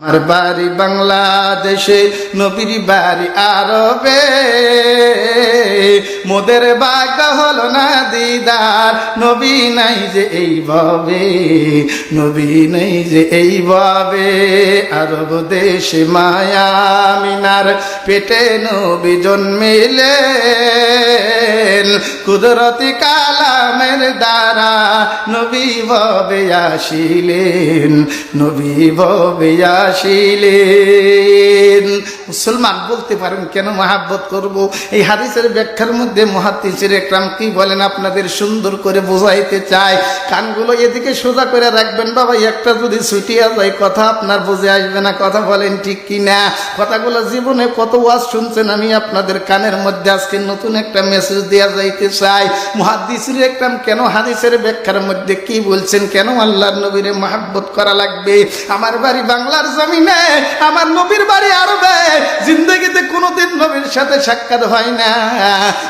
আমার বাড়ি বাংলাদেশে, নবীর বাড়ি আরবে। মোদের বাগা হলো না দিদার, নবী নাই যে এইভাবে, নবী নাই যে এইভাবে। আরব দেশে মায়া মিনার পেটে নবী জন্মিলেন। কুদরতি কালামের দ্বারা নবী ভবে আসিলেন, নবী ভবে আসিলেন। মুসলমান বলতে পারেন, কেন মহাব্বত করব? এই হাদিসের ব্যাখ্যার মধ্যে মহাদিসের একরাম কি বলেন? আপনাদের সুন্দর করে বোঝাইতে চায় কানগুলো এদিকে সোজা করে রাখবেন, বাবা, একটা যদি ছুটিয়া যায়, কথা আপনার বুঝে আসবে না। কথা বলেন ঠিক কি না কথাগুলো জীবনে কত ওয়াজ শুনছেন? আমি আপনাদের কানের মধ্যে আজকে নতুন একটা মেসেজ দেওয়া যাইতে চাই। মহাদিসের একরাম কেন হাদিসের ব্যাখ্যার মধ্যে কি বলছেন? কেন আল্লাহ নবীরে মহাব্বত করা লাগবে? আমার বাড়ি বাংলার জমিনে আমার নবীর বাড়ি আরবে। জিন্দগিতে কোনোদিন নবীর সাথে সাক্ষাৎ হয় না।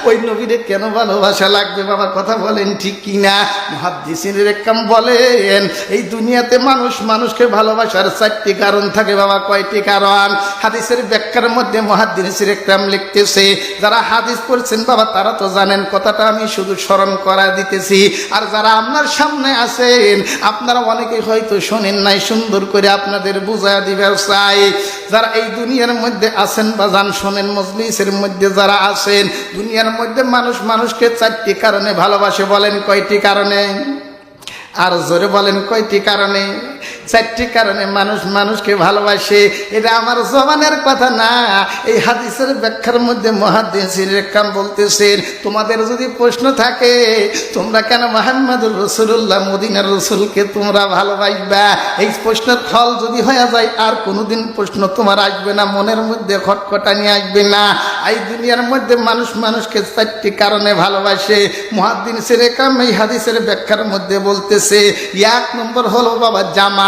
ওই নবীরে কেন ভালোবাসা লাগবে বাবা? কথা বলেন ঠিক কি না মহাদিসিনের একদম বলেন, এই দুনিয়াতে মানুষ মানুষকে ভালোবাসার চারটি কারণ থাকে বাবা। কয়টি কারণ? হাদিসের ব্যাখ্যার মধ্যে মহাদিসের একরাম লিখতেছে, যারা হাদিস পড়ছেন বাবা, তারা তো জানেন, কথাটা আমি শুধু স্মরণ করা দিতেছি। আর যারা আপনার সামনে আছেন, আপনারা অনেকে হয়তো শোনেন নাই, সুন্দর করে আপনাদের বুঝা দিবে যারা এই দুনিয়ার মধ্যে আছেন বা যান শোনেন, মজলিসের মধ্যে যারা আছেন, দুনিয়ার মধ্যে মানুষ মানুষকে চারটি কারণে ভালোবাসে বলেন কয়টি কারণে? আর জোরে বলেন কয়টি কারণে? চারটি কারণে মানুষ মানুষকে ভালোবাসে। এটা আমার জবানের কথা না। এই হাদিসের ব্যাখ্যার মধ্যে মহাদিসের কাম বলতেছেন তোমাদের যদি প্রশ্ন থাকে, তোমরা কেন মোহাম্মদুর রসুল্লাহ মদিনার রসুলকে তোমরা ভালোবাসবা? এই প্রশ্নের ফল যদি হয়ে যায়, আর কোনোদিন প্রশ্ন তোমার আসবে না, মনের মধ্যে খটখটানি আসবে না। এই দুনিয়ার মধ্যে মানুষ মানুষকে চারটি কারণে ভালোবাসে। মহাদিন সেরেকাম এই হাদিসের ব্যাখ্যার মধ্যে বলতেছে, এক নম্বর হলো বাবা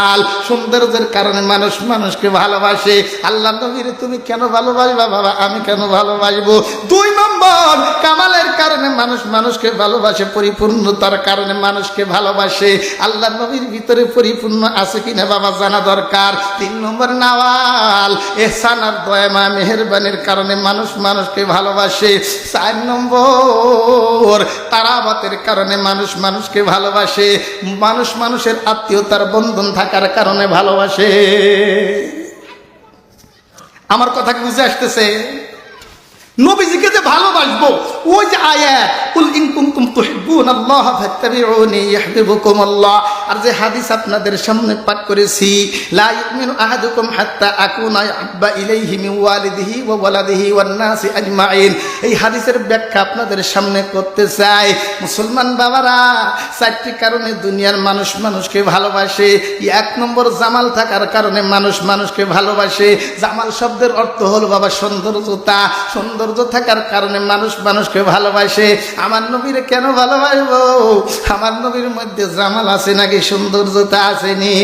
জামাল সৌন্দর্যের কারণে মানুষ মানুষকে ভালোবাসে। আল্লাহ নবীরে, তুমি কেন ভালোবাসবা বাবা? আমি কেন ভালোবাসবো? দুই নম্বর, কামালের কারণে মানুষ মানুষকে ভালোবাসে, পরিপূর্ণতার কারণে মানুষকে ভালোবাসে। আল্লাহ নবীর ভিতরে পরিপূর্ণ আছে কিনা বাবা জানা দরকার। তিন নম্বর, নাওয়াল, এহসান আর দয়ামা মেহরবানির কারণে মানুষ মানুষকে ভালোবাসে। চার নম্বর, তারাবাতের কারণে মানুষ মানুষকে ভালোবাসে। মানুষ মানুষের আত্মীয়তার বন্ধন থাকার কারণে ভালোবাসে। আমার কথা বুঝে আসতেছে? নবীজিকে যে ভালোবাসবো, ওই যে আল্লাহ ফাত্তাবিউনি ইহবিবুকুম আল্লাহ। আর যে হাদিস আপনাদের সামনে পাঠ করেছি, লা ইউমিনু আহাদুকুম হাত্তা আকুনা ইলাইহি মিন ওয়ালিদিহি ওয়া ওয়ালাদিহি ওয়ান নাসি আজমাইন। এই হাদিসের ব্যাখ্যা আপনাদের সামনে করতে চাই। মুসলমান বাবারা, চারটি কারণে দুনিয়ার মানুষ মানুষকে ভালোবাসে। এক নম্বর জামাল থাকার কারণে মানুষ মানুষকে ভালোবাসে। জামাল শব্দের অর্থ হলো, বাবা, সৌন্দর্যতা। সৌন্দর্য থাকার কারণে মানুষ মানুষকে ভালোবাসে। আমার নবীরে কেন ভালোবাসবো? আমার নবীর মধ্যে জামাল আছে নাকি? সৌন্দর্যতা আসেনি।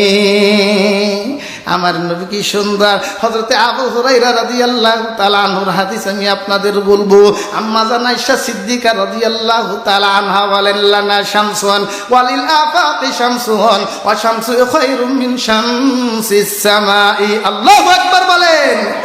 আমার নবী কি সুন্দর। হজরতে আবু হুরাইরা রাদিয়াল্লাহু তাআলা আনহুর হাদিস আমি আপনাদের বলব। আম্মা জান আয়েশা সিদ্দিকা রাদিয়াল্লাহু তাআলা আনহা বলেন, লানা শামসুন ওয়ালিল আফাqi শামসুন ওয়া শামসু খায়রুম মিন শামসিস সামাই। আল্লাহু আকবার বলেন।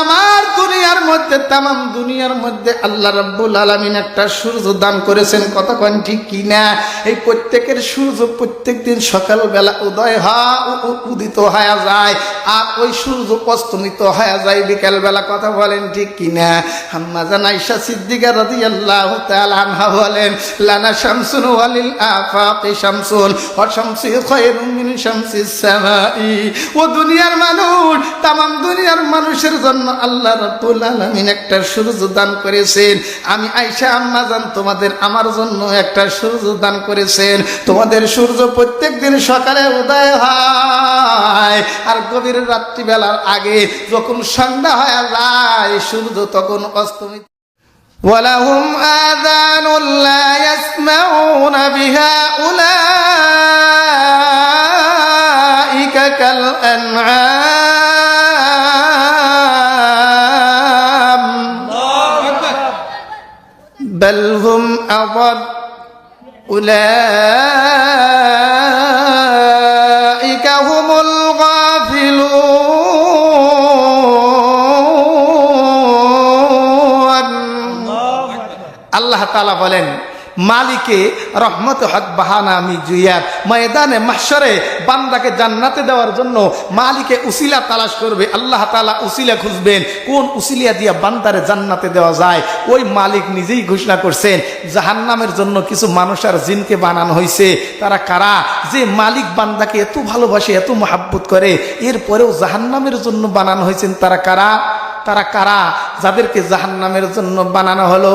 আমার দুনিয়ার মধ্যে, তামাম দুনিয়ার মধ্যে আল্লাহ রাব্বুল আলামিন একটা সূর্য দান করেছেন। কোন ঠিক কিনা? এই প্রত্যেকের সূর্য প্রত্যেক দিন সকালবেলা উদয় হয় উদিত হয়ে যায় আর ওই সূর্য অস্তমিত হয়ে যায় বিকালবেলা। কথা বলেন ঠিক কিনা? আম্মা জান আয়েশা সিদ্দিকা রাদিয়াল্লাহু তাআলা আনহা বলেন, লানা শামসুন ওয়ালিল আফাqi শামসুন ওয়া শামসু খায়রুম মিন শামসিস সামাই। ও দুনিয়ার মানুষ, তামাম দুনিয়ার মানুষের জন্য আল্লাহ রাব্বুল আলামিন একটা সূর্য দান করেছেন আমি আয়েশা আম্মা জান তোমাদের আমার জন্য একটা সূর্য দান করেছেন তোমাদের সূর্য প্রত্যেক দিন সকালে উদয় হয় আর গভীর রাত্রিবেলার আগে যখন সন্ধ্যা হয়ে যায় সূর্য তখন অস্তমিত ولهم آذان لا يسمعون بها أولئك كالأنعام بل هم أضل أولئك هم الغافلون আল্লাহ তালা বলেন মালিকে রহমত হক বাহানা আমি জুইয়ার ময়দানে মাসরে বান্দাকে জান্নাতে দেওয়ার জন্য মালিকে উসিলা তালাশ করবে, আল্লাহ তালা উসিলা খুঁজবেন, কোন উসিলিয়া দিয়া বান্দারে জান্নাতে দেওয়া যায়? ওই মালিক নিজেই ঘোষণা করছেন, জাহান্নামের জন্য কিছু মানুষ আর জিনকে বানানো হয়েছে তারা কারা? যে মালিক বান্দাকে এত ভালোবাসে, এত মহাব্বত করে, এরপরেও জাহান্নামের জন্য বানানো হয়েছেন তারা কারা? তারা কারা? যাদেরকে জাহান্নামের জন্য বানানো হলো।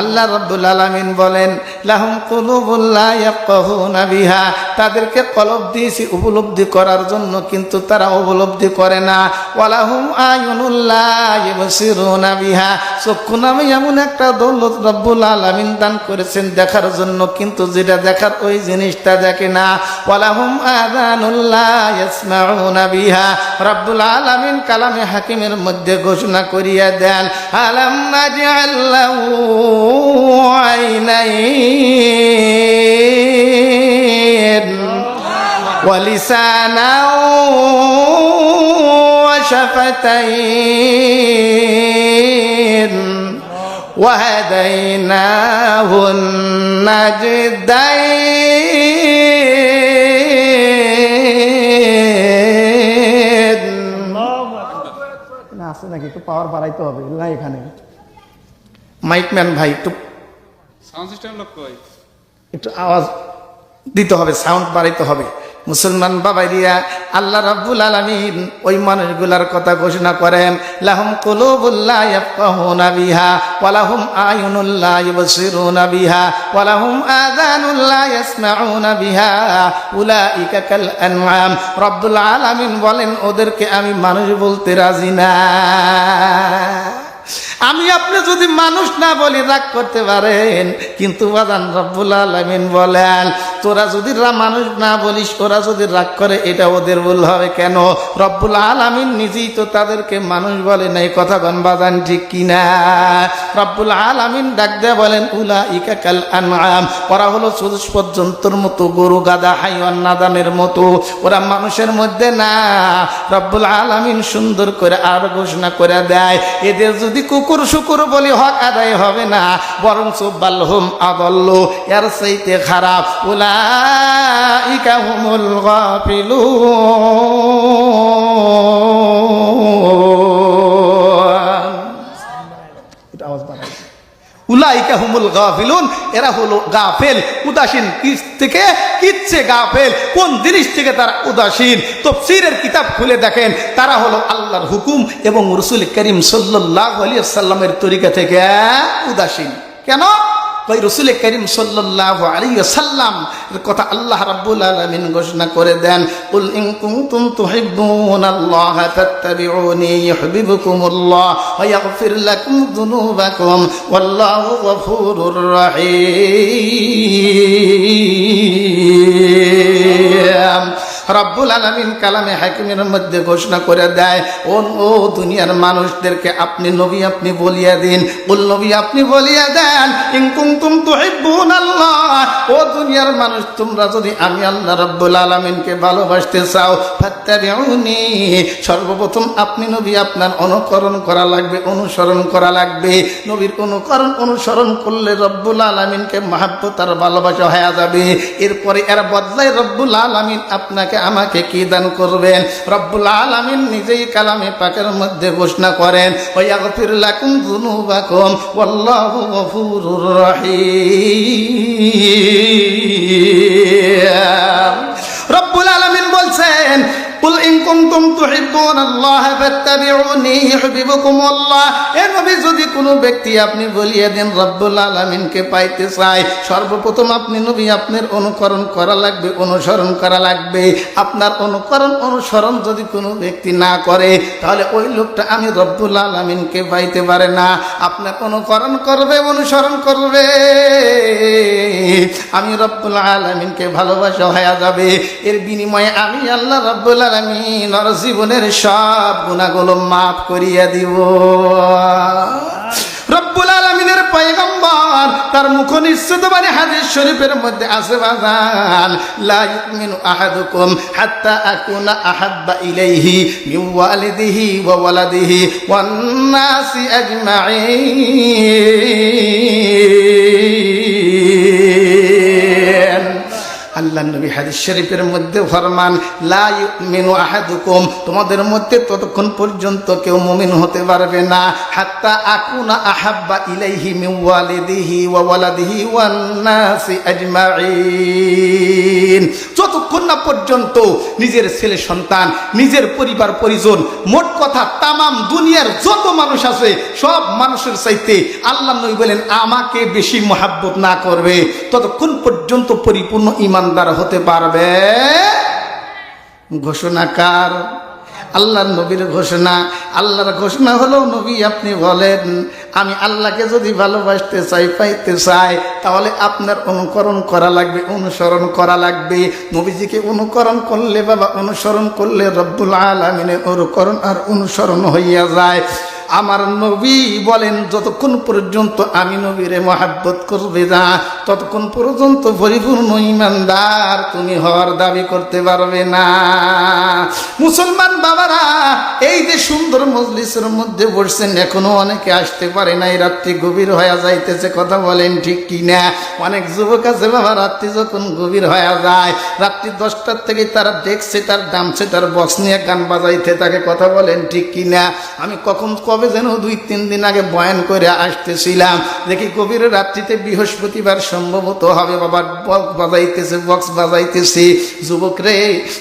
আল্লাহ রাব্বুল আলামিন বলেন, লাহুম কুলুবুল্লা ইয়াফকাহুনা বিহা। তাদেরকে কলব দিয়েছি উপলব্ধি করার জন্য, কিন্তু তারা উপলব্ধি করে না। ওয়ালাহুম আয়ুনুল্লা ইবসিরুনা বিহা। চক্ষু নামে এমন একটা দৌলত রব্বুল আলামিন দান করেছেন দেখার জন্য, কিন্তু যেটা দেখার ওই জিনিসটা দেখে না। ওয়ালাহুম ইয়াসমাউনা বিহা। রব্বুল আলামিন কালামে হাকিমের মধ্যে ঘোষণা করিয়া দেন, আলাম নাজআল্লাহু আইনাইন ولسانا وشفتين وهديناه النجدين আছে নাকি একটু পাওয়ার বাড়াইতে হবে না এখানে মাইকম্যান ভাই একটু সাউন্ড সিস্টেম লোক কই একটু আওয়াজ দিতে হবে সাউন্ড বাড়াইতে হবে। মুসলমান বাবাইরিয়া আল্লাহ রাব্বুল আলামিন ওই মানুষগুলার কথা ঘোষণা করেন লাহুম কুলুবুল্লা ইয়াফকাহুনা বিহা ওয়া লাহুম আয়ুনুল্লা ইবসিরুনা বিহা ওয়া লাহুম আযানুল্লা ইয়াসমাউনা বিহা উলাইকা কাল আনআম। রব্বুল আলামিন বলেন ওদেরকে আমি মানুষ বলতে রাজি না। আমি আপনি যদি মানুষ না বলি, রাগ করতে পারেন। কিন্তু বাদান রব্বুল আলমিন বলেন, তোরা যদি মানুষ না বলিস, ওরা যদি রাগ করে, এটা ওদের ভুল হবে কেন? রব্বুল আলমিন নিজেই তো তাদেরকে মানুষ বলে নাই কথা গন বাদান ঠিক কিনা? রব্বুল আলমিন ডাক দেয়া বলেন উলা ইকা কাল আনআম। ওরা হলো চল্লিশ পর্যন্তর মতো, গরু গাদা হাইওয়ান, নাদানের মতো। ওরা মানুষের মধ্যে না। রব্বুল আলমিন সুন্দর করে আর ঘোষণা করে দেয়। এদের যদি কুকুর শুকুর বলি হক আদায় হবে না বরং সুব্বাল্হুম আদল্ল, এর সেইতে খারাপ। ওলা ইকা হুমুল এটা উলাইকা হুমুল গাফিলুন, এরা হলো গাফেল। উদাসীন কিস থেকে কিচ্ছে গাফেল? কোন জিনিস থেকে তারা উদাসীন? তফসিরের কিতাব খুলে দেখেন, তারা হলো আল্লাহর হুকুম এবং রসুল করিম সাল্লাহ আলিয়া সাল্লামের তরিকা থেকে উদাসীন। কেন? ওই রসুল করিম সাল্লাহ আলী সাল্লাম কথা আল্লাহ রাব্বুল আলামিন ঘোষণা করে দেন, কুল ইন কুনতুম তুহিব্বুন আল্লাহ ফাত্তাবিউনি ইউহিব্বুকুমুল্লাহ ওয়া ইয়াগফির লাকুম যুনুবাকুম ওয়াল্লাহু গফুরুর রহিম। রব্বুল আলমিন কালামে হাকিমের মধ্যে ঘোষণা করে দেয়, ও ও, দুনিয়ার মানুষদেরকে আপনি নবী আপনি বলিয়া দিন। উল নবী আপনি বলিয়া দেন ইনকুম তুম তুহিব্বুন আল্লাহ ও দুনিয়ার মানুষ, তোমরা যদি আমি আল্লাহ রব্বুল আলমিনকে ভালোবাসতে চাও, ফাত্তাবিউনি, সর্বপ্রথম আপনি নবী, আপনার অনুকরণ করা লাগবে, অনুসরণ করা লাগবে। নবীর অনুকরণ, অনুসরণ করলে রব্বুল আলমিনকে মহাব্বত আর ভালোবাসা হয়ে যাবে। এরপরে এর বদলায় রব্বুল আলমিন আপনাকে আমাকে কি দান করবেন? রব্বুল আলমিন নিজেই কালামে পাকের মধ্যে ঘোষণা করেন রব্বুল আলমিন বলছেন কুল ইন কুনতুম তুহিব্বুন তুহিব্বুনাল্লাহ ফাত্তাবিউনি ইউহিব্বুকুমুল্লাহ এ নবী, যদি কোনো ব্যক্তি আপনি বলিয়ে দেন, রব্বুল আলামিনকে পাইতে চায় সর্বপ্রথম আপনি নবী, আপনার অনুকরণ করা লাগবে, অনুসরণ করা লাগবে। আপনার অনুকরণ, অনুসরণ যদি কোনো ব্যক্তি না করে, তাহলে ওই লোকটা আমি রব্বুল আলামিনকে পাইতে পারে না। আপনার অনুকরণ করবে, অনুসরণ করবে। আমি রব্বুল আলামিনকে ভালোবাসা হয়ে যাবে। এর বিনিময়ে আমি আল্লাহ রব্বুল জীবনের সব গুণাগুলো মাফ করিয়া দিব। রব্বুল আলমিনের পয়গম্বর, তার মুখ নিশ্চিত মানে হাদিস শরীফের মধ্যে আছে, বাজান, লা ওয়ালিদিহি আল্লাহ নবী হাদিস শরীফের মধ্যে ফরমান, লা ইউমিনু আহাদুকুম তোমাদের মধ্যে ততক্ষণ পর্যন্ত কেউ মুমিন হতে পারবে না। হাত্তা আকুনা আহাব্বা ইলাইহি মিন ওয়ালিদিহি ওয়া ওয়ালাদিহি ওয়ান নাসি আজমাইন যতক্ষণ না পর্যন্ত নিজের ছেলে সন্তান, নিজের পরিবার পরিজন, মোট কথা তামাম দুনিয়ার যত মানুষ আছে, সব মানুষের চাইতে আল্লাহ নবী বলেন, আমাকে বেশি মহাব্বত না করবে ততক্ষণ পর্যন্ত পরিপূর্ণ ইমানদার হতে পারবে? ঘোষণাকার আল্লাহর নবীর ঘোষণা। আল্লাহর ঘোষণা হলো, নবী আপনি বলেন, আমি আল্লাহকে যদি ভালোবাসতে চাই, পাইতে চাই, তাহলে আপনার অনুকরণ করা লাগবে, অনুসরণ করা লাগবে। নবীজিকে অনুকরণ করলে, বাবা, অনুসরণ করলে রব্বুল আলমিনের অনুকরণ আর অনুসরণ হইয়া যায়। আমার নবী বলেন, যতক্ষণ পর্যন্ত আমি নবীরে মহাব্বত করবে না, ততক্ষণ পর্যন্ত পরিপূর্ণ ইমানদার তুমি হওয়ার দাবি করতে পারবে না। মুসলমান বাবারা, এই যে সুন্দর মজলিসের মধ্যে বসছেন, এখনও অনেকে আসতে পারে না, এই রাত্রি গভীর হয়ে যাইতেছে, কথা বলেন ঠিক কি না অনেক যুবক আছে বাবা, রাত্রি যখন গভীর হয়ে যায়, রাত্রি দশটার থেকে তারা দেখছে, তার দামছে তার বক্স নিয়ে গান বাজাইতে তাকে কথা বলেন ঠিক কি না আমি কখন কবে যেন দুই তিন দিন আগে বয়ান করে আসতেছিলাম। দেখি গভীর রাত্রিতে বৃহস্পতিবার সম্ভবত হবে বাবা বক্স বাজাইতেছে বক্স বাজাইতেছে। যুবক রে,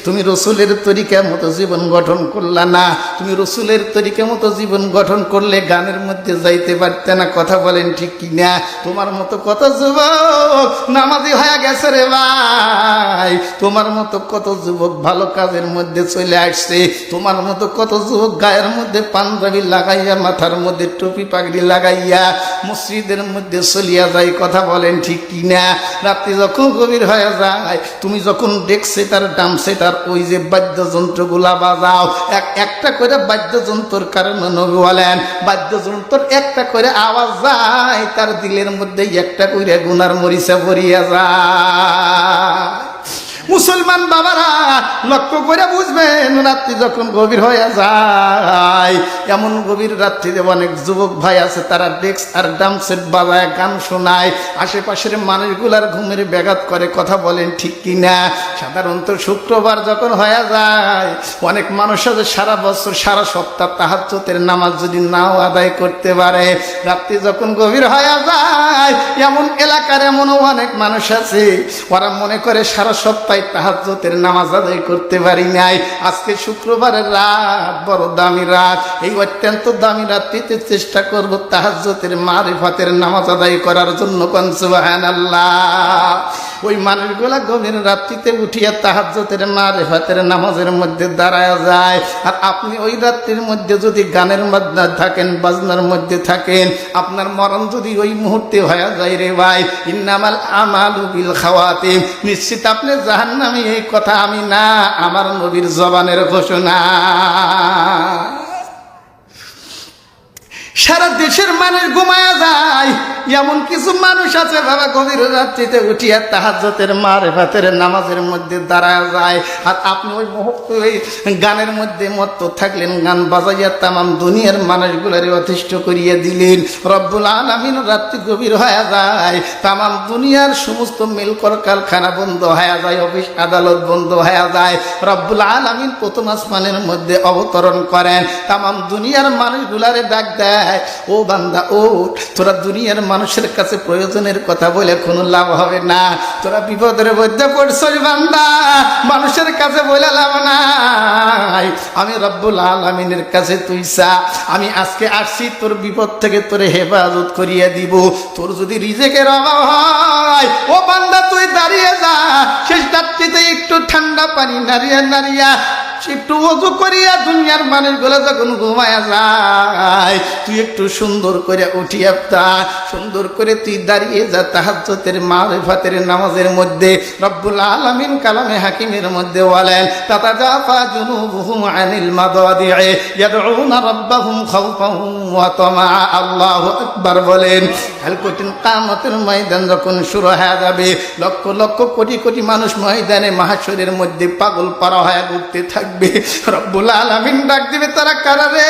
তুমি রসুলের তরিকা মতো জীবন গঠন করলা না। তুমি রসুলের তরিকা মতো জীবন গঠন করলে গানের মধ্যে যাইতে পারতে না। কথা বলেন ঠিক কি না তোমার মতো কত যুবক নামাজি হয়ে গেছে রে ভাই। তোমার মতো কত যুবক ভালো কাজের মধ্যে চলে আসছে। তোমার মতো কত যুবক গায়ের মধ্যে পাঞ্জাবি লাগাইয়া মাথার মধ্যে টুপি পাগড়ি লাগাইয়া মসজিদের মধ্যে চলিয়া যায়, কথা বলেন ঠিক কিনা? রাত্রি যখন গভীর হয়ে যায়, তুমি যখন দেখছে তার ডামছে, তার ওই যে বাদ্যযন্ত্র বাদ্যযন্ত্রগুলা বাজাও, এক একটা করে বাদ্যযন্ত্রের কারণে নবী বলেন বাদ্যযন্ত্র একটা করে আওয়াজ যায়, তার দিলের মধ্যে একটা করে গুনার মরিচা ভরিয়া যায়। মুসলমান বাবারা, লক্ষ্য করে বুঝবেন, রাত্রি যখন গভীর হয়ে যায়, এমন গভীর রাত্রিতে অনেক যুবক ভাই আছে, তারা ডেক্স আর ডাম সেট বাজায় গান শোনায়। আশেপাশের মানুষগুলার ঘুমের ব্যাঘাত করে, কথা বলেন ঠিক কি না সাধারণত শুক্রবার যখন হয়ে যায়, অনেক মানুষ আছে, সারা বছর, সারা সপ্তাহ তাহাজ্জতের নামাজ যদি নাও আদায় করতে পারে। রাত্রি যখন গভীর হয়ে যায়, এমন এলাকার এমনও অনেক মানুষ আছে, ওরা মনে করে সারা সপ্তাহে তাহাজ্জতের নামাজ আদায় করতে পারি নাই। আজকে শুক্রবারের রাত, বড় দামি রাত। এই অত্যন্ত দামি রাত্রিতে চেষ্টা করব তাহাজ্জতের মারিফাতের নামাজ আদায় করার জন্য কনসুবাহান আল্লাহ ওই মানুষগুলা গভীর রাত্রিতে উঠিয়া তাহাজ্জতের মারিফাতের নামাজের মধ্যে দাঁড়ায় যায়। আর আপনি ওই রাত্রির মধ্যে যদি গানের মধ্যে থাকেন, বাজনার মধ্যে থাকেন, আপনার মরণ যদি ওই মুহূর্তে হয়ে যায় রে ভাই, ইন্নামাল আমাল বিল খাওয়াতে নিশ্চিত আপনি জাহান্নামী এই কথা আমি না আমার নবীর জবানের ঘোষণা। সারা দেশের মানুষ ঘুমায়া যায়। এমন কিছু মানুষ আছে বাবা গভীর রাত্রিতে উঠিয়া তাহাজতের মার ভাতের নামাজের মধ্যে দাঁড়ায় যায়। আর আপনি ওই ওই গানের মধ্যে মত্ত থাকলেন, গান বাজাইয়া তামাম দুনিয়ার মানুষগুলার অতিষ্ঠ করিয়া দিলেন। রব্বুল আলমিন রাত্রি গভীর হয়ে যায়, তামাম দুনিয়ার সমস্ত মিলকর কারখানা বন্ধ হয়ে যায়, অফিস আদালত বন্ধ হয়ে যায়। রব্বুল আলমিন প্রথম আসমানের মধ্যে অবতরণ করেন। তামাম দুনিয়ার মানুষগুলারে ডাক দেয় দেয় ও বান্দা ও তোরা দুনিয়ার মানুষের কাছে প্রয়োজনের কথা বলে কোনো লাভ হবে না। তোরা বিপদের মধ্যে পড়ছই বান্দা। মানুষের কাছে বলে লাভ নাই। আমি রব্বুল আলমিনের কাছে তুই চা আমি আজকে আসছি, তোর বিপদ থেকে তোরে হেফাজত করিয়ে দিব। তোর যদি রিজেকের অভাব হয়, ও বান্দা, তুই দাঁড়িয়ে যা। শেষ রাত্রিতে একটু ঠান্ডা পানি নারিয়া নারিয়া একটু অজু করিয়া দুনিয়ার মানুষগুলো যখন ঘুমায়া যায়, তুই একটু সুন্দর করে উঠিয়া তা সুন্দর করে তুই দাঁড়িয়ে যা তাহাজ্জতের মারিফাতের নামাজের মধ্যে, রব্বুল আলামিন কালামে হাকিমের মধ্যে বলেন তাতা জাফা জুনুবুহুম আনিল মাদাদি'i ইয়াদউনা রাব্বাহুম খাওফান ওয়া তামা, আল্লাহু আকবার বলেন। কাল কঠিন ময়দান যখন শুরু হয়ে যাবে, লক্ষ লক্ষ কোটি কোটি মানুষ ময়দানে মাহাশরের মধ্যে পাগল পারা হয়ে ঘুরতে থাকবে। রব্বুল আলামিন ডাক দিবে তারা কারারে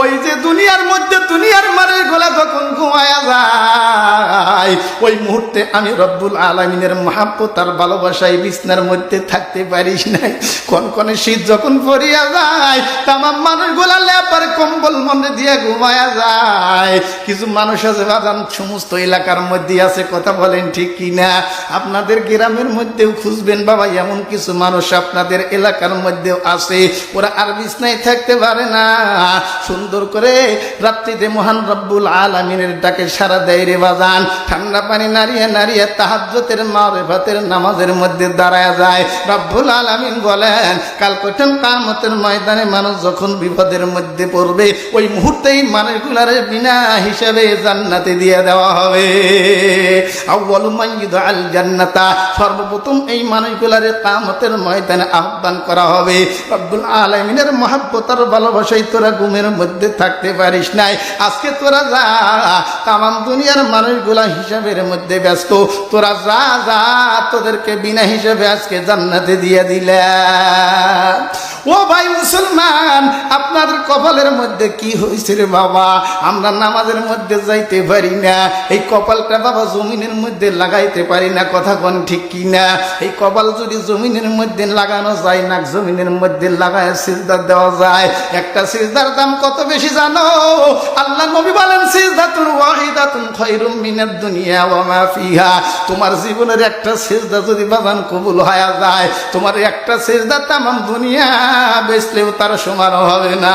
ওই যে দুনিয়ার মধ্যে দুনিয়ার মারের গোলা যখন ঘুমায়া যায়। ওই মুহূর্তে আমি রব্বুল আলামিনের মহাব্বত তার ভালোবাসায় বিছনার মধ্যে থাকতে পারিস নাই। কোন কোন শীত যখন পড়িয়া যায়, তামাম মানুষগুলা লেপার কম্বল মনে দিয়ে ঘুমায়া যায়। কিছু মানুষ আছে বাজান সমস্ত এলাকার মধ্যে আছে, কথা বলেন ঠিক কিনা? আপনাদের গ্রামের মধ্যেও খুঁজবেন, বাবা, এমন কিছু মানুষ আপনাদের এলাকার মধ্যেও আছে। ওরা আর বিছনায় থাকতে পারে না। সুন্দর করে রাত্রিতে মহান রব্বুল আলমিনের ডাকে সারা দেয় রে বাজান। ঠান্ডা পানি নাড়িয়ে নাড়িয়ে তাহাজ্জতের মারে ভাতের নামাজের মধ্যে দাঁড়ায় যায়। রব্বুল আলমিন বলেন, কাল কঠিন কামতের ময়দানে মানুষ যখন বিপদের মধ্যে পড়বে, ওই মুহূর্তেই মানুষগুলার বিনা হিসাবে জান্নাতে দিয়ে দেওয়া হবে। আউয়ালু মাইয়িদু আল জান্নাতা, সর্বপ্রথম এই মানুষগুলার কামতের ময়দানে আহ্বান করা হবে। রব্বুল আলামিনের মহাব্বতার ভালোবাসায় তোরা ঘুমের মধ্যে থাকতে পারিস নাই। আজকে তোরা যা, তামাম দুনিয়ার মানুষগুলা হিসাবের মধ্যে ব্যস্ত। তোরা যা যা, তোদেরকে বিনা হিসাবে আজকে জান্নাতে দিয়ে দিলা ও ভাই মুসলমান, আপনাদের কপালের মধ্যে কি হয়েছে রে বাবা? আমরা নামাজের মধ্যে যাইতে পারি না। এই কপালটা বাবা জমিনের মধ্যে লাগাইতে পারি না। কথা কোন ঠিক কি না? এই কপাল যদি জমিনের মধ্যে লাগানো যায় না জমিনের মধ্যে লাগায় সিজদা দেওয়া যায়। একটা সিজদার দাম কত বেশি জানো? আল্লাহ নবী বলেন সিজদাতুন ওয়াহিদাতুন খায়রুম মিনাদ দুনিয়া ওয়া মা ফিহা। তোমার জীবনের একটা সিজদা যদি বাবান কবুল হয়ে যায়, তোমার একটা সিজদা তামাম দুনিয়া বেচলেও তার সমান হবে না।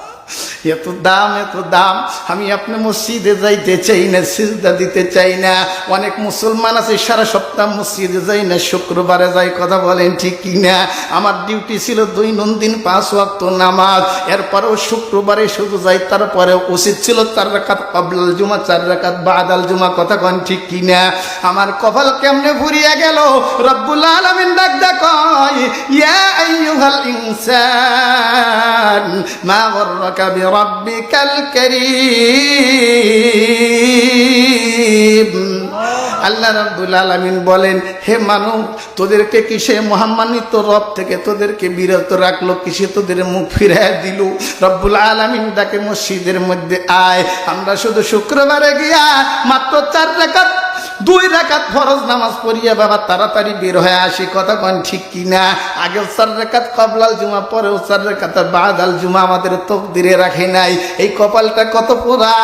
এত দাম এত দাম। আমি আপনি মসজিদে যাইতে চাই না, সিজদা দিতে চাই না। অনেক মুসলমান আছে, সারা সপ্তাহ মসজিদে যাই না, শুক্রবারে যাই কথা বলেন ঠিক কি না আমার ডিউটি ছিল দৈনন্দিন পাঁচ ওয়াক্ত নামাজ। এরপরেও শুক্রবারে শুধু যাই তারপরে উচিত ছিল চার রাকাত কবলাল জুমা, চার রাকাত বাদাল জুমা, কথা কন ঠিক কি না আমার কপাল কেমনে ভুরিয়া গেল? রব্বুল আলামিন ডাক ডাক ইয়া আইয়ুহাল ইনসান, মা গররাকা বিরাব্বিকাল কারীম। আল্লাহ রাব্বুল আলামিন বলেন, হে মানব তোদেরকে কিসে মহামান্বিত রব থেকে তোদেরকে বিরত রাখল কিসে তোদের মুখ ফিরায় দিল? রব্বুল আলামিন ডাকে মসজিদের মধ্যে আয়। আমরা শুধু শুক্রবারে গিয়া মাত্র চার রেখাত দুই রেখাত ফরজ নামাজ পড়িয়া বাবা তাড়াতাড়ি বের হয়ে আসি কথা কন ঠিক কিনা? আগেও চার রেখাত, কবলাল জুমা, পরেও চার রেখাত বাদাল জুমা আমাদের তকদিরে রাখে নাই। এই কপালটা কত পোড়া?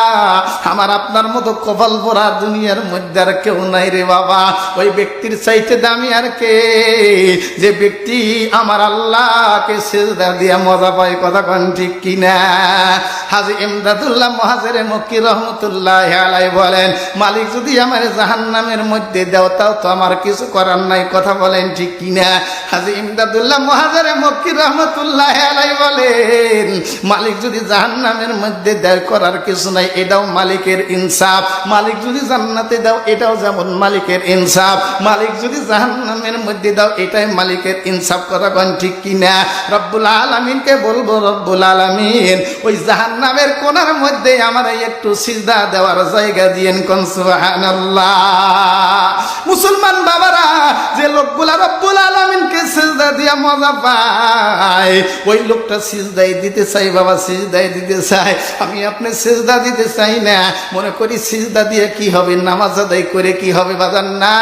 আমার আপনার মতো কপাল পোড়া দুনিয়ার মধ্যে আর কেউ নাই রে বাবা। ওই ব্যক্তির চাইতে দামি আর কে? যে ব্যক্তি আমার আল্লাহকে সেজদা দিয়া মজা পায় কথা কন ঠিক কিনা? হাজি ইমদাদুল্লাহ মহাজেরে মক্কি রহমতুল্লাহ বলেন, মালিক যদি আমার জাহান নামের মধ্যে দেও, তাও তো আমার কিছু করার নাই, কথা বলেন ঠিক কিনা? হাজি ইমদাদুল্লাহ মহাজেরে মক্কি রহমতুল্লাহ আলাই বলেন, মালিক যদি জাহান নামের মধ্যে দেয় করার কিছু নাই, এটাও মালিকের ইনসাফ। মালিক যদি জান্নাতে দাও, এটাও যেমন মালিকের ইনসাফ। মালিক যদি জাহান নামের মধ্যে দাও, এটাই মালিকের ইনসাফ, কথা কন ঠিক কিনা? রব্বুল আলমিনকে বলব, রব্বুল আলমিন, ওই জাহান নামের কোনার মধ্যে আমার একটু সিজদা দেওয়ার জায়গা দিয়েন কোন, সুবহানাল্লাহ। মুসলমান বাবারা, যে লোকগুলা রব্বুল আলমিনকে সিজদা দিয়া মজা পায়, ওই লোকটা সিজদাই দিতে চাই, বাবা সিজদাই দিতে চাই। আমি আপনি সিজদা দিতে চাই না। মনে করি সিজদা দিয়ে কি হবে, নামাজ আদায় করে কি হবে, বাজান না।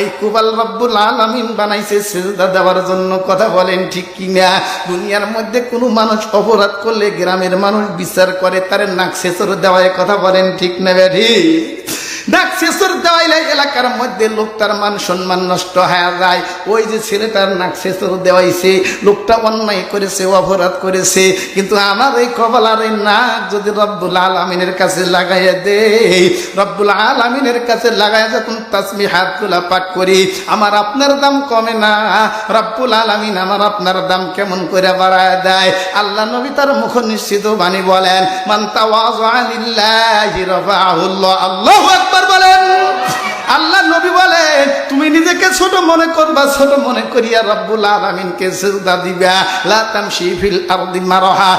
এই কুবাল রব্বুল আলমিন বানাইছে সিজদা দেওয়ার জন্য কথা বলেন ঠিক কি না দুনিয়ার মধ্যে কোনো মানুষ অপরাধ করলে গ্রামের মানুষ বিচার করে, তার নাক শেষর দেওয়ায় কথা বলেন ঠিক না ব্যাধি ডাক শেষর দেওয়াইলে এলাকার মধ্যে লোকটার মান সম্মান নষ্ট হয়ে যায়। ওই যে ছেলেটার নাক শেষর দেওয়াইছে, লোকটা অন্যায় করেছে, অপরাধ করেছে। কিন্তু আমার এই কপালার এই নাক যদি রব্বুল আলমিনের কাছে লাগাইয়া দে রব্বুল আলমিনের কাছে লাগাইয়া যখন তাসমি হাতগুলা পাক করি, আমার আপনার দাম কমে না। রব্বুল আলমিন আমার আপনার দাম কেমন করে বাড়ায় দেয়? আল্লাহ নবী তার মুখ নিশ্চিত বাণী বলেন, মান লিল্লাহি রাফাহুল্লাহ। আল্লাহু আকবার বলেন। আল্লাহ নবী বলে তুমি নিজেকে ছোট মনে করবা, ছোট মনে করিয়া রব্বুল আলামিনকে সিজদা দিবা। লা তামশি ফিল আরদি মারহা।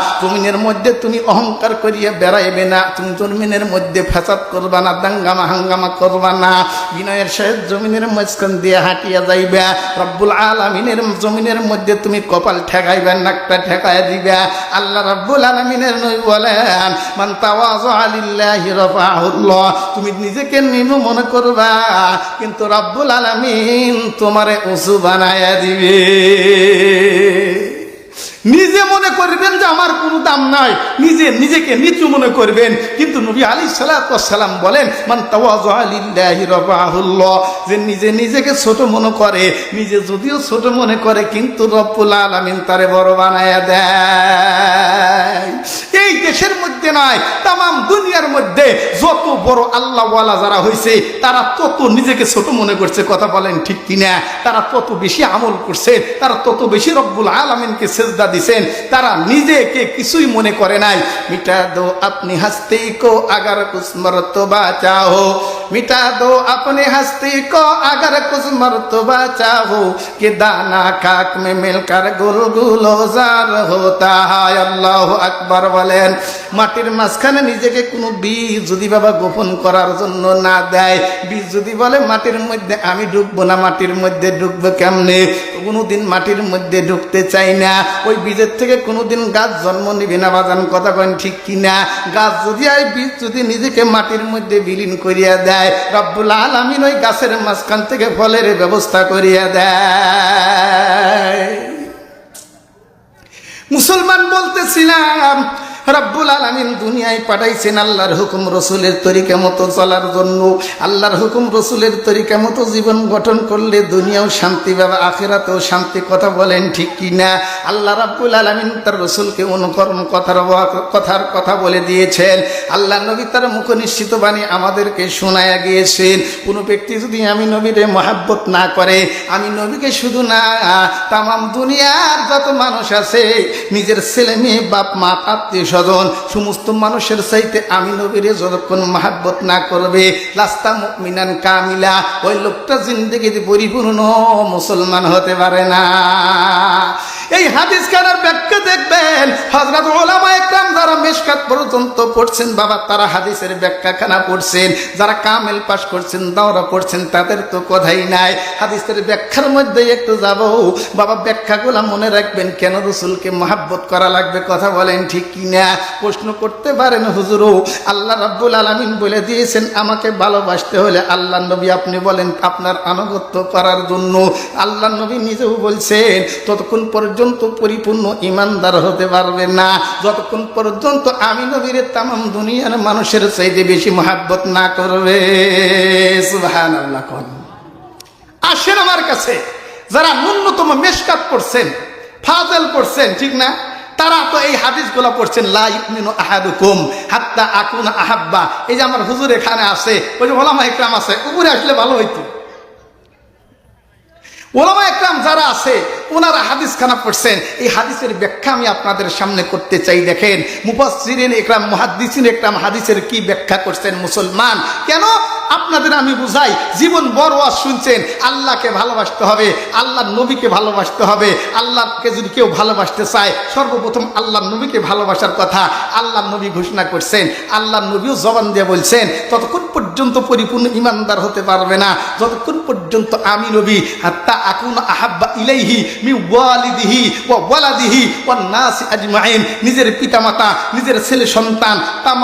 মধ্যে তুমি অহংকার করিয়া বেড়াইবে না। তুমি জমিনের মধ্যে ফেসাদ করবা না, দাঙ্গামা হাঙ্গামা করবা না। বিনয়ের সহিত জমিনের মাঝখান দিয়ে হাঁটিয়া যাইবা। রব্বুল আলামিনের জমিনের মধ্যে তুমি কপাল ঠেকাইবা, নাকটা ঠেকাই দিবা। আল্লাহ রব্বুল আলামিনের নই বলেন, মান তাওয়াযা লিল্লাহি রাফাহুল্লাহ। তুমি নিজেকে নিম্ন মনে করবা কিন্তু রব্বুল আলমিন তোমারে উঁচু বানায়া দিবে। নিজে মনে করবেন যে আমার কোনো দাম নাই। নিজে নিজেকে নিচু মনে করবেন। কিন্তু নবী আলী সালাম বলেন, মান যে নিজে নিজেকে ছোট মনে করে, নিজে যদিও ছোট মনে করে, কিন্তু রব্বুল আলামিন তারে বড় বানায়া দেয়। এই দেশের মধ্যে নয় তাম দুনিয়ার মধ্যে যত বড় আল্লাহওয়ালা যারা হয়েছে তারা তত নিজেকে ছোট মনে করছে, কথা বলেন ঠিক কিনা? তারা তত বেশি আমল করছে, তারা তত বেশি রব্বুল আলমিনকে সেজদা দিছেন, তারা নিজেকে কিছুই মনে করে নাই। মিটা দো আপনি হাসতে কো, আগার কুসমর তো চাহো মিটা দো আপনি হাসতে কো আগার কুছ মরতবা চাহো कि दाना खाक में मिलकर गुल गुलोजार होता है আল্লাহ আকবার বলেন মাটির মাঝখানে নিজেকে কোনো বীজ যদি বাবা গোপন করার জন্য না দেয় বীজ যদি বলে মাটির মধ্যে আমি ঢুকবো না মাটির মধ্যে ঢুকবো কেমনে কোনোদিন মাটির মধ্যে ঢুকতে চাই না ওই বীজের থেকে কোনোদিন গাছ জন্ম নিবে না বাজান কথা কেন ঠিক কিনা গাছ যদি আর বীজ যদি নিজেকে মাটির মধ্যে বিলীন করিয়া দেয় রব্বুল আলমিন ওই গাছের মাঝখান থেকে ফলের ব্যবস্থা করিয়া দেয়। মুসলমান বলতেছিলাম রব্বুল আলমিন দুনিয়ায় পাঠাইছেন আল্লাহর হুকুম রসুলের তরিকা মতো চলার জন্য। আল্লাহর হুকুম রসুলের তরিকা মতো জীবন গঠন করলে দুনিয়াও শান্তি পাবে, আখেরাতেও শান্তি। কথা বলেন ঠিক কি না আল্লাহ রাব্বুল আলমিন তার রসুলকে অনুকরণ কথার কথার কথা বলে দিয়েছেন। আল্লাহ নবী তার মুখ নিশ্চিত বাণী আমাদেরকে শোনায়া গিয়েছেন। কোনো ব্যক্তি যদি আমি নবীরে মহাব্বত না করে, আমি নবীকে শুধু না তামাম দুনিয়ার যত মানুষ আছে, নিজের ছেলে মেয়ে, বাপ, মা, আত্মীয় স্বজন, সমস্ত মানুষের চাইতে আমি নবীরে যতক্ষণ মাহাব্বত না করবে। লাস্তা মিনান কামিলা, ওই লোকটা জিন্দগিতে পরিপূর্ণ মুসলমান হতে পারে না। এই হাদিস খানার ব্যাখ্যা দেখবেন হজরত ওলামা একরাম যারা মেশকাত পর্যন্ত পড়ছেন, বাবা তারা হাদিসের ব্যাখ্যাখানা পড়ছেন, যারা কামেল পাশ করছেন, দাওরা পড়ছেন তাদের তো কথাই নাই। হাদিসের ব্যাখ্যার মধ্যে একটু যাব। বাবা ব্যাখ্যাগুলা মনে রাখবেন, কেন রসুলকে মহাব্বত করা লাগবে কথা বলেন ঠিক কি না প্রশ্ন করতে পারেন হুজুরও। আল্লাহ রাব্বুল আলামিন বলে দিয়েছেন, আমাকে ভালোবাসতে হলে আল্লাহ নবী আপনি বলেন, আপনার আনুগত্য করার জন্য। আল্লাহ নবী নিজেও বলছেন, ততক্ষণ পর্যন্ত পরিপূর্ণ ইমানদার হতে পারবে না। যতক্ষণ পর্যন্ত আমি নবীর তাম দুনিয়ার মানুষের চাইতে বেশি মহাব্বত না করবে। আসেন আমার কাছে। যারা ন্যূনতম মেশকাত করছেন ফাজেল করছেন ঠিক না? তারা তো এই হাদিস হাদিসগুলো পড়ছেন, লা ইউমিনু আহাদুকুম আহাব্বা। এই যে আমার হুজুর এখানে আছে, ওই যে ওলামা আছে, উপরে আসলে ভালো হইতো। ওলামা একরাম যারা আছে, ওনারা হাদিস খানা পড়ছেন। এই হাদিসের ব্যাখ্যা আমি আপনাদের সামনে করতে চাই। দেখেন, মুফাসসিরিন একরাম, মুহাদ্দিসিন একরাম হাদিসের কি ব্যাখ্যা করছেন মুসলমান? কেন? আপনাদের আমি বুঝাই, জীবন বড় ওয়াজ শুনছেন, আল্লাহকে ভালোবাসতে হবে, আল্লাহর নবীকে ভালোবাসতে হবে, আল্লাহকে যদি কেউ ভালোবাসতে চায়, সর্বপ্রথম আল্লাহর নবীকে ভালোবাসার কথা, আল্লাহর নবী ঘোষণা করছেন, আল্লাহর নবীও জবান দিয়ে বলছেন, ততক্ষণ পর্যন্ত পরিপূর্ণ ইমানদার হতে পারবে না, যতক্ষণ পর্যন্ত আমি নবী, হাত্তা আকুন আহাব্বা ইলাইহি মি ওয়ালিদিহি ওয়া ওয়ালাদিহি ওয়ান নাসি আজমাইন। নিজের পিতামাতা, নিজের ছেলে সন্তান তাম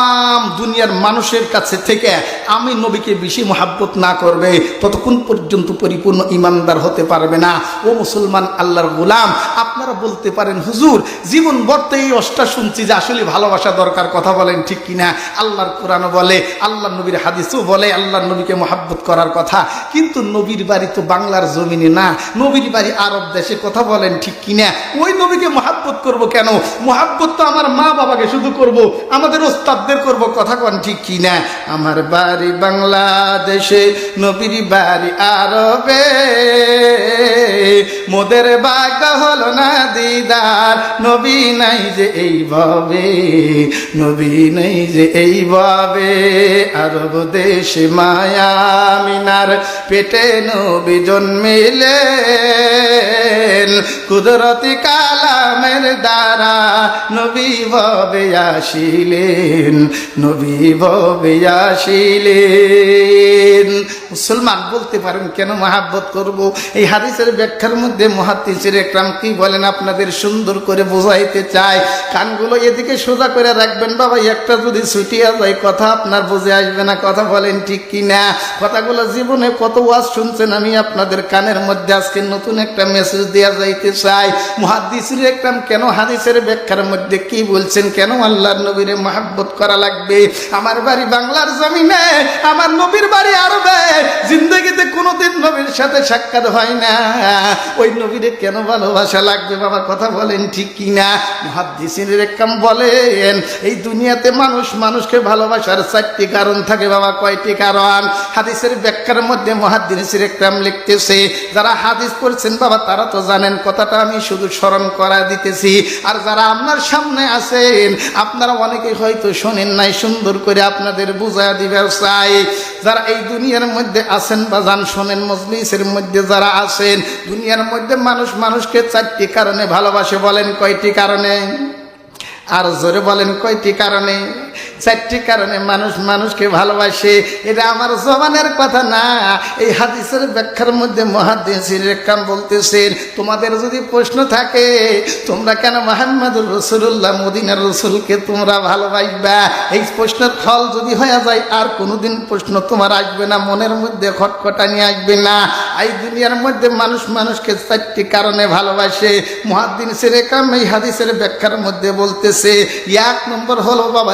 দুনিয়ার মানুষের কাছে থেকে আমি নবীকে বেশি মহাব্বত না করবে, ততক্ষণ পর্যন্ত পরিপূর্ণ ইমানদার হতে পারবে না। ও মুসলমান, আল্লাহর গোলাম, আপনারা বলতে পারেন, হুজুর, জীবন বর্তে এই অষ্টা শুনছি যে আসলে ভালোবাসা দরকার। কথা বলেন ঠিক কিনা? আল্লাহর কোরআন বলে আল্লাহ নবীর হাদিসও বলে আল্লাহ নবীকে মহাব্বত করার কথা। কিন্তু নবীর বাড়ি তো বাংলার জমিনে না নবীর বাড়ি আরব দেশে কথা বলেন ঠিক কিনা? ওই নবীকে মহাব্বত করব কেন? মহাব্বত তো আমার মা বাবাকে শুধু করব। আমাদের ওস্তাদদের করব। কথা কন ঠিক কি না আমার বাড়ি বাংলাদেশে, নবীর বাড়ি আরবে। মোদের বাগদা হলো না দিদার। নবী নাই যে এইভাবে, নবী নাই যে এইভাবে। আরব দেশে মায়া মিনার পেটে নবী জন্মিলেন। কুদরতি কালামের দ্বারা নবী ভবে আসিলেন নবী ভবে আসিলেন। মুসলমান বলতে পারেন, কেন মহাব্বত করব? এই হাদিসের ব্যাখ্যার মধ্যে মহাদিসের একরাম কি বলেন, আপনাদের সুন্দর করে বোঝাইতে চায় কানগুলো এদিকে সোজা করে রাখবেন, বাবা, একটা যদি ছুটিয়া যায়, কথা আপনার বুঝে আসবে না। কথা বলেন ঠিক কি না কথাগুলো জীবনে কত ওয়াজ শুনছেন, আমি আপনাদের কানের মধ্যে আজকে নতুন একটা মেসেজ দেওয়া যাইতে চাই। মহাদিসের একরাম কেন হাদিসের ব্যাখ্যার মধ্যে কি বলছেন? কেন আল্লাহর নবীরে মহাব্বত করা লাগবে? আমার বাড়ি বাংলার জমিনে, আমার নবীর বাড়ি আরবে। জিন্দগিতে কোনোদিন নবীর সাথে সাক্ষাৎ হয় না। ওই নবীরে কেন ভালোবাসা লাগবে বাবা, কথা বলেন ঠিক কি না মহাদিসিনের একদম বলেন, এই দুনিয়াতে মানুষ মানুষকে ভালোবাসার চারটি কারণ থাকে বাবা, কয়টি কারণ? হাদিসের ব্যাখ্যার মধ্যে মহাদিসের একরাম লিখতেছে, যারা হাদিস পড়ছেন বাবা, তারা তো জানেন, কথাটা আমি শুধু স্মরণ করা দিতেছি। আর যারা আপনার সামনে আছেন, আপনারা অনেকে হয়তো শোনেন নাই, সুন্দর করে আপনাদের বুঝা দিবে চাই যারা এই দুনিয়ার মধ্যে আছেন বা যান শোনেন, মজলিসের মধ্যে যারা আছেন, দুনিয়ার মধ্যে মানুষ মানুষকে চারটি কারণে ভালোবাসে বলেন কয়টি কারণে? আর জোরে বলেন কয়টি কারণে? চারটি কারণে মানুষ মানুষকে ভালোবাসে। এটা আমার জবানের কথা না। এই হাদিসের ব্যাখ্যার মধ্যে মহাদিসের বলতেছেন তোমাদের যদি প্রশ্ন থাকে, তোমরা কেন মোহাম্মদুর রসুল্লাহ মদিনার রসুলকে তোমরা ভালোবাসবা? এই প্রশ্নের ফল যদি হয়ে যায়, আর কোনোদিন প্রশ্ন তোমার আসবে না, মনের মধ্যে খটখটানি আসবে না। এই দুনিয়ার মধ্যে মানুষ মানুষকে চারটি কারণে ভালোবাসে। মহাদিন সেরেকাম এই হাদিসের ব্যাখ্যার মধ্যে বলতেছে, এক নম্বর হলো বাবা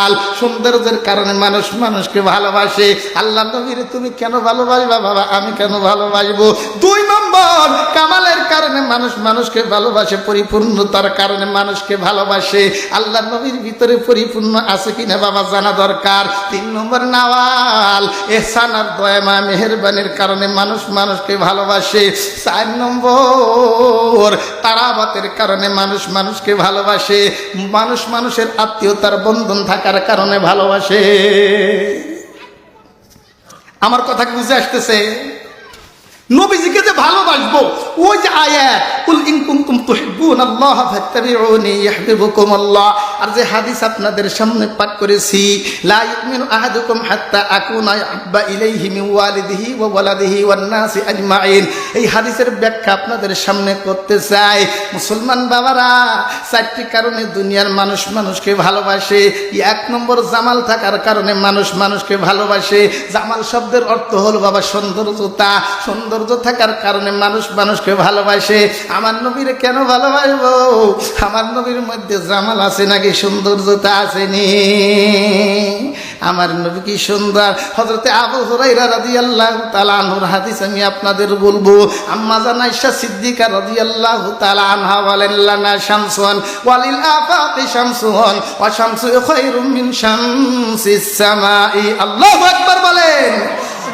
জামাল সৌন্দর্যের কারণে মানুষ মানুষকে ভালোবাসে। আল্লাহ নবীরে, তুমি কেন ভালোবাসবা বাবা? আমি কেন ভালোবাসবো? দুই নম্বর, কামালের কারণে মানুষ মানুষকে ভালোবাসে, পরিপূর্ণতার কারণে মানুষকে ভালোবাসে। আল্লাহ নবীর ভিতরে পরিপূর্ণ আছে কিনা বাবা জানা দরকার। তিন নম্বর, নাওয়াল, এহসান আর দয়ামা মেহরবানির কারণে মানুষ মানুষকে ভালোবাসে। চার নম্বর, তারাবাতের কারণে মানুষ মানুষকে ভালোবাসে। মানুষ মানুষের আত্মীয়তার বন্ধন থাকার কারণে ভালোবাসে। আমার কথা বুঝে আসতেছে? নবীজিকে যে ভালোবাসবো, ওই যে আর যে হাদিস আপনাদের সামনে পাঠ করেছি এই হাদিসের ব্যাখ্যা আপনাদের সামনে করতে চাই। মুসলমান বাবারা, চারটি কারণে দুনিয়ার মানুষ মানুষকে ভালোবাসে। এক নম্বর জামাল থাকার কারণে মানুষ মানুষকে ভালোবাসে। জামাল শব্দের অর্থ হলো, বাবা, সৌন্দর্যতা। সৌন্দর্য থাকার কারণে মানুষ মানুষকে ভালোবাসে। আমার নবীরে কেন ভালোবাসবো? আমার নবীর মধ্যে জামাল আছে নাকি? সৌন্দর্যতা আসেনি। আমার নবী কি সুন্দর। হজরতে আবু হুরাইরা রাদিয়াল্লাহু তাআলা আনহুর হাদিস আমি আপনাদের বলব। আম্মা জান আয়েশা সিদ্দিকা রাদিয়াল্লাহু তাআলা আনহা বলেন, লানা শামসুন ওয়ালিল আফাকি শামসুন ওয়া শামসু খায়রুম মিন শামসিস সামাই। আল্লাহু আকবার বলেন।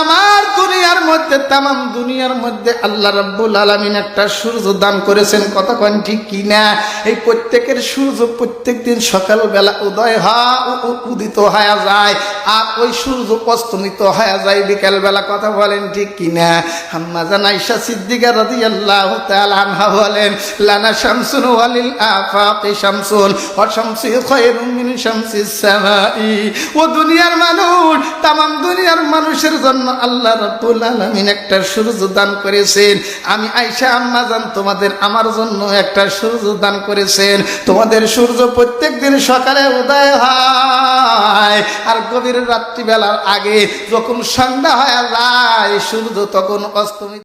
আমার দুনিয়ার মধ্যে, তামাম দুনিয়ার মধ্যে আল্লাহ রাব্বুল আলামিন একটা সূর্য দান করেছেন। কোন ঠিক কিনা? এই প্রত্যেকের সূর্য প্রত্যেক দিন সকালবেলা উদয় হয় উদিত হয়ে যায় আর ওই সূর্য অস্তমিত হয়ে যায় বিকালবেলা। কথা বলেন ঠিক কিনা? আম্মা জান আয়েশা সিদ্দিকা রাদিয়াল্লাহু তাআলা আনহা বলেন, লানা শামসুন ওয়ালিল আফাকি শামসুন ওয়া শামসি মিন শামসিস সামাই। ও দুনিয়ার মানুষ, তামাম দুনিয়ার মানুষের জন্য আল্লাহ রব্বুল আলামিন একটা সূর্য দান করেছেন। আমি আয়েশা আম্মা জান, তোমাদের আমার জন্য একটা সূর্য দান করেছেন। তোমাদের সূর্য প্রত্যেক দিন সকালে উদয় হয় আর গভীর রাত্রিবেলার আগে যখন সন্ধ্যা হয়, আল্লাহ সূর্য তখন অস্তমিত